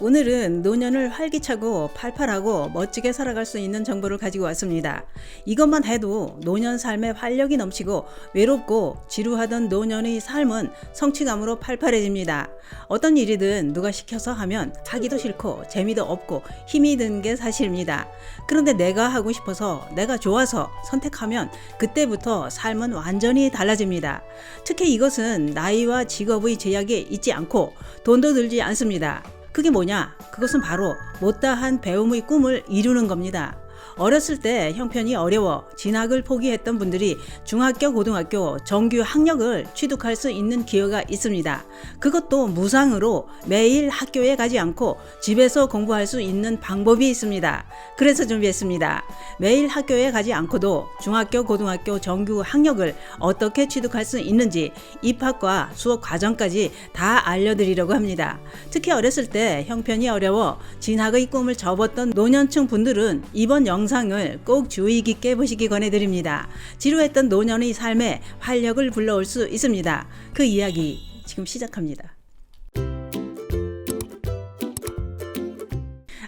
오늘은 노년을 활기차고 팔팔하고 멋지게 살아갈 수 있는 정보를 가지고 왔습니다. 이것만 해도 노년 삶에 활력이 넘치고 외롭고 지루하던 노년의 삶은 성취감으로 팔팔해집니다. 어떤 일이든 누가 시켜서 하면 하기도 싫고 재미도 없고 힘이 드는 게 사실입니다. 그런데 내가 하고 싶어서 내가 좋아서 선택하면 그때부터 삶은 완전히 달라집니다. 특히 이것은 나이와 직업의 제약이 있지 않고 돈도 들지 않습니다. 그게 뭐냐? 그것은 바로 못다한 배움의 꿈을 이루는 겁니다. 어렸을 때 형편이 어려워 진학을 포기했던 분들이 중학교, 고등학교 정규 학력을 취득할 수 있는 기회가 있습니다. 그것도 무상으로 매일 학교에 가지 않고 집에서 공부할 수 있는 방법이 있습니다. 그래서 준비했습니다. 매일 학교에 가지 않고도 중학교, 고등학교 정규 학력을 어떻게 취득할 수 있는지 입학과 수업 과정까지 다 알려드리려고 합니다. 특히 어렸을 때 형편이 어려워 진학의 꿈을 접었던 노년층 분들은 이번 영상 을 꼭 주의 깊게 보시기 권해드립니다. 지루했던 노년의 삶에 활력을 불러올 수 있습니다. 그 이야기 지금 시작합니다.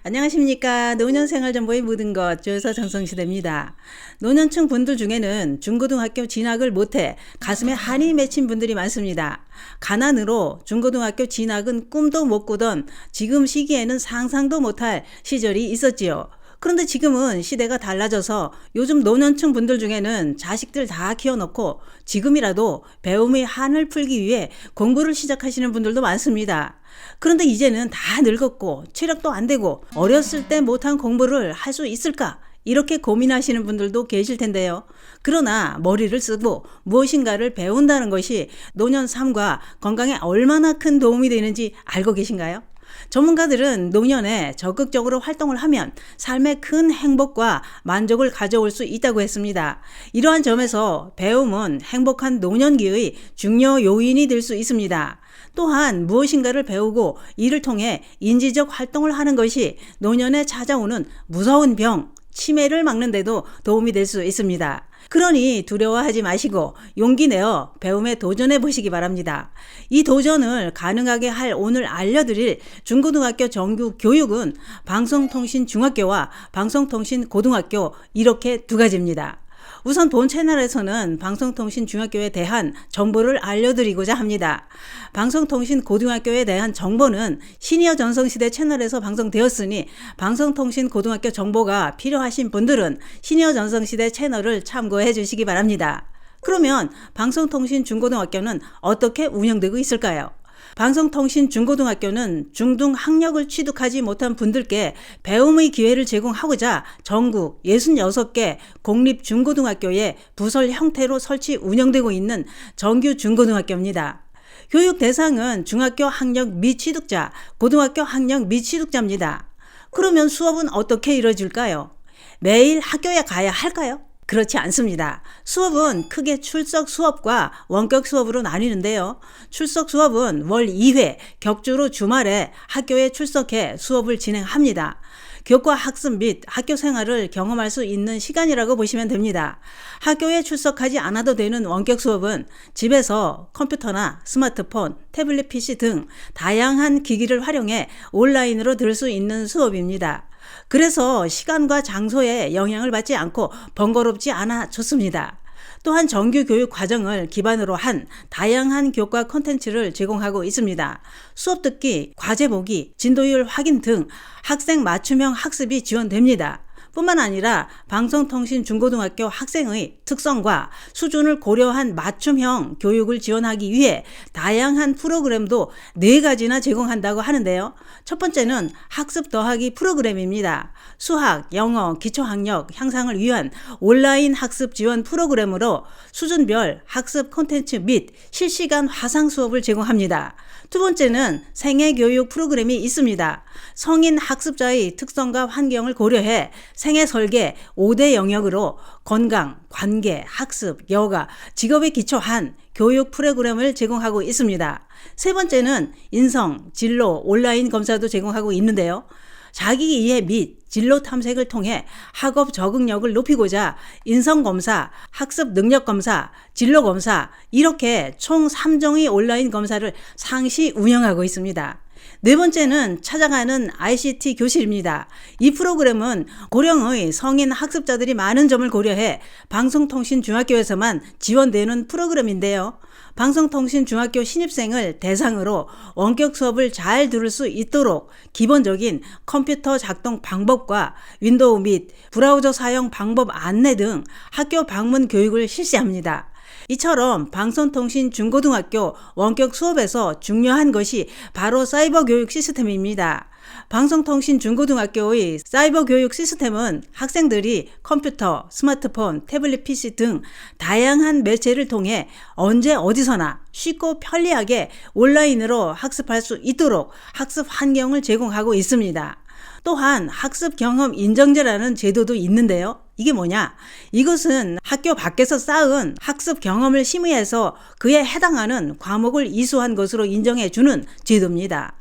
안녕하십니까. 노년생활정보의 모든 것, 조여사 정성시대입니다. 노년층 분들 중에는 중고등학교 진학을 못해 가슴에 한이 맺힌 분들이 많습니다. 가난으로 중고등학교 진학은 꿈도 못 꾸던 지금 시기에는 상상도 못할 시절이 있었지요. 그런데 지금은 시대가 달라져서 요즘 노년층 분들 중에는 자식들 다 키워놓고 지금이라도 배움의 한을 풀기 위해 공부를 시작하시는 분들도 많습니다. 그런데 이제는 다 늙었고 체력도 안 되고 어렸을 때 못한 공부를 할 수 있을까? 이렇게 고민하시는 분들도 계실 텐데요. 그러나 머리를 쓰고 무엇인가를 배운다는 것이 노년 삶과 건강에 얼마나 큰 도움이 되는지 알고 계신가요? 전문가들은 노년에 적극적으로 활동을 하면 삶에 큰 행복과 만족을 가져올 수 있다고 했습니다. 이러한 점에서 배움은 행복한 노년기의 중요 요인이 될 수 있습니다. 또한 무엇인가를 배우고 이를 통해 인지적 활동을 하는 것이 노년에 찾아오는 무서운 병, 치매를 막는데도 도움이 될 수 있습니다. 그러니 두려워하지 마시고 용기 내어 배움에 도전해 보시기 바랍니다. 이 도전을 가능하게 할 오늘 알려드릴 중고등학교 정규 교육은 방송통신 중학교와 방송통신 고등학교 이렇게 두 가지입니다. 우선 본 채널에서는 방송통신 중학교에 대한 정보를 알려드리고자 합니다. 방송통신 고등학교에 대한 정보는 시니어 전성시대 채널에서 방송되었으니 방송통신 고등학교 정보가 필요하신 분들은 시니어 전성시대 채널을 참고해 주시기 바랍니다. 그러면 방송통신 중고등학교는 어떻게 운영되고 있을까요? 방송통신 중고등학교는 중등 학력을 취득하지 못한 분들께 배움의 기회를 제공하고자 전국 66개 공립 중고등학교에 부설 형태로 설치 운영되고 있는 정규 중고등학교입니다. 교육 대상은 중학교 학력 미취득자, 고등학교 학력 미취득자입니다. 그러면 수업은 어떻게 이루어질까요? 매일 학교에 가야 할까요? 그렇지 않습니다. 수업은 크게 출석 수업과 원격 수업으로 나뉘는데요. 출석 수업은 월 2회 격주로 주말에 학교에 출석해 수업을 진행합니다. 교과 학습 및 학교 생활을 경험할 수 있는 시간이라고 보시면 됩니다. 학교에 출석하지 않아도 되는 원격 수업은 집에서 컴퓨터나 스마트폰, 태블릿 PC 등 다양한 기기를 활용해 온라인으로 들을 수 있는 수업입니다. 그래서 시간과 장소에 영향을 받지 않고 번거롭지 않아 좋습니다. 또한 정규 교육 과정을 기반으로 한 다양한 교과 콘텐츠를 제공하고 있습니다. 수업 듣기, 과제 보기, 진도율 확인 등 학생 맞춤형 학습이 지원됩니다. 뿐만 아니라 방송통신 중고등학교 학생의 특성과 수준을 고려한 맞춤형 교육을 지원하기 위해 다양한 프로그램도 네 가지나 제공한다고 하는데요. 첫 번째는 학습 더하기 프로그램입니다. 수학, 영어, 기초학력 향상을 위한 온라인 학습 지원 프로그램으로 수준별 학습 콘텐츠 및 실시간 화상 수업을 제공합니다. 두 번째는 생애 교육 프로그램이 있습니다. 성인 학습자의 특성과 환경을 고려해 생애 설계 5대 영역으로 건강, 관계, 학습, 여가, 직업에 기초한 교육 프로그램을 제공하고 있습니다. 세 번째는 인성, 진로, 온라인 검사도 제공하고 있는데요. 자기 이해 및 진로 탐색을 통해 학업 적응력을 높이고자 인성검사, 학습 능력검사, 진로검사 이렇게 총 3종의 온라인 검사를 상시 운영하고 있습니다. 네 번째는 찾아가는 ICT 교실입니다. 이 프로그램은 고령의 성인 학습자들이 많은 점을 고려해 방송통신중학교에서만 지원되는 프로그램인데요. 방송통신중학교 신입생을 대상으로 원격 수업을 잘 들을 수 있도록 기본적인 컴퓨터 작동 방법과 윈도우 및 브라우저 사용 방법 안내 등 학교 방문 교육을 실시합니다. 이처럼 방송통신 중고등학교 원격 수업에서 중요한 것이 바로 사이버 교육 시스템입니다. 방송통신 중고등학교의 사이버 교육 시스템은 학생들이 컴퓨터, 스마트폰, 태블릿 PC 등 다양한 매체를 통해 언제 어디서나 쉽고 편리하게 온라인으로 학습할 수 있도록 학습 환경을 제공하고 있습니다. 또한 학습 경험 인정제라는 제도도 있는데요. 이게 뭐냐? 이것은 학교 밖에서 쌓은 학습 경험을 심의해서 그에 해당하는 과목을 이수한 것으로 인정해 주는 제도입니다.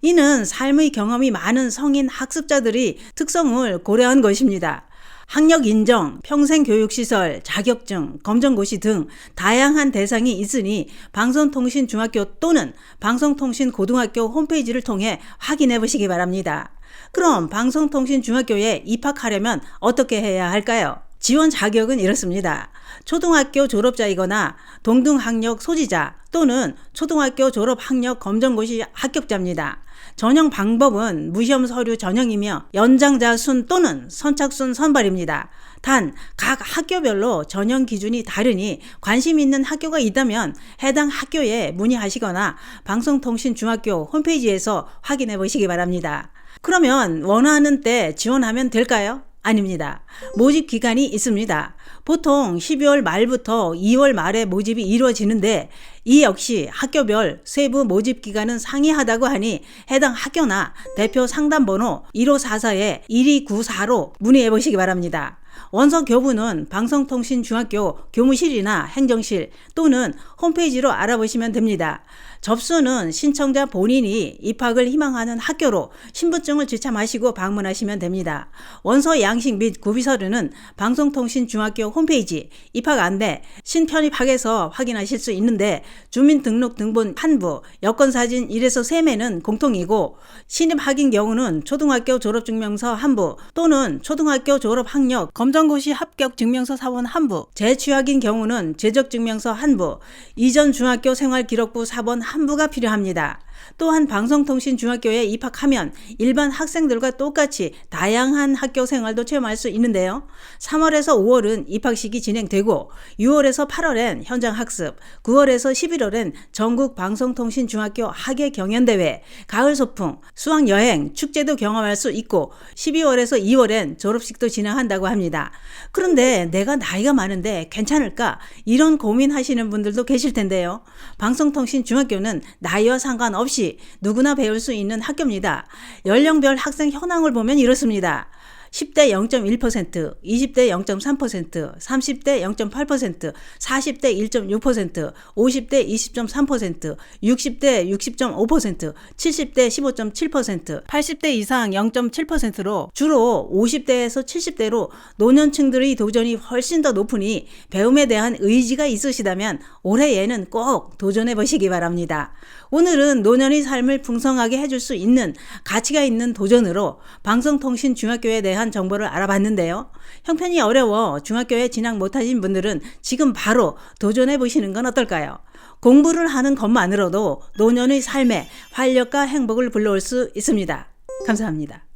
이는 삶의 경험이 많은 성인 학습자들이 특성을 고려한 것입니다. 학력 인정, 평생 교육시설, 자격증, 검정고시 등 다양한 대상이 있으니 방송통신중학교 또는 방송통신고등학교 홈페이지를 통해 확인해 보시기 바랍니다. 그럼 방송통신중학교에 입학하려면 어떻게 해야 할까요? 지원 자격은 이렇습니다. 초등학교 졸업자이거나 동등학력 소지자 또는 초등학교 졸업 학력 검정고시 합격자입니다. 전형 방법은 무시험 서류 전형이며 연장자 순 또는 선착순 선발입니다. 단, 각 학교별로 전형 기준이 다르니 관심 있는 학교가 있다면 해당 학교에 문의하시거나 방송통신중학교 홈페이지에서 확인해 보시기 바랍니다. 그러면 원하는 때 지원하면 될까요? 아닙니다. 모집 기간이 있습니다. 보통 12월 말부터 2월 말에 모집이 이루어지는데 이 역시 학교별 세부 모집 기간은 상이하다고 하니 해당 학교나 대표 상담번호 1544에 1294로 문의해 보시기 바랍니다. 원서 교부는 방송통신중학교 교무실이나 행정실 또는 홈페이지로 알아보시면 됩니다. 접수는 신청자 본인이 입학을 희망하는 학교로 신분증을 지참하시고 방문하시면 됩니다. 원서 양식 및 구비서류는 방송통신중학교 홈페이지 입학 안내 신편입학에서 확인하실 수 있는데 주민등록등본 한부, 여권사진 1에서 3매는 공통이고 신입학인 경우는 초등학교 졸업증명서 한부 또는 초등학교 졸업학력 검정고시 합격 증명서 사본 한부, 재취학인 경우는 재적증명서 한부, 이전 중학교 생활기록부 사본 한부 가 필요합니다. 또한 방송통신중학교에 입학하면 일반 학생들과 똑같이 다양한 학교 생활도 체험할 수 있는데요. 3월에서 5월은 입학식이 진행되고 6월에서 8월엔 현장 학습, 9월에서 11월엔 전국 방송통신중학교 학예 경연대회, 가을 소풍, 수학 여행, 축제도 경험할 수 있고 12월에서 2월엔 졸업식도 진행한다고 합니다. 그런데 내가 나이가 많은데 괜찮을까? 이런 고민하시는 분들도 계실 텐데요. 방송통신중학교는 나이와 상관없이 없이 누구나 배울 수 있는 학교입니다. 연령별 학생 현황을 보면 이렇습니다. 10대 0.1%, 20대 0.3%, 30대 0.8%, 40대 1.6%, 50대 20.3%, 60대 60.5%, 70대 15.7%, 80대 이상 0.7%로 주로 50대에서 70대로 노년층들의 도전이 훨씬 더 높으니 배움에 대한 의지가 있으시다면 올해에는 꼭 도전해 보시기 바랍니다. 오늘은 노년의 삶을 풍성하게 해줄 수 있는 가치가 있는 도전으로 방송통신 중학교에 대한 정보를 알아봤는데요. 형편이 어려워 중학교에 진학 못하신 분들은 지금 바로 도전해 보시는 건 어떨까요? 공부를 하는 것만으로도 노년의 삶에 활력과 행복을 불러올 수 있습니다. 감사합니다.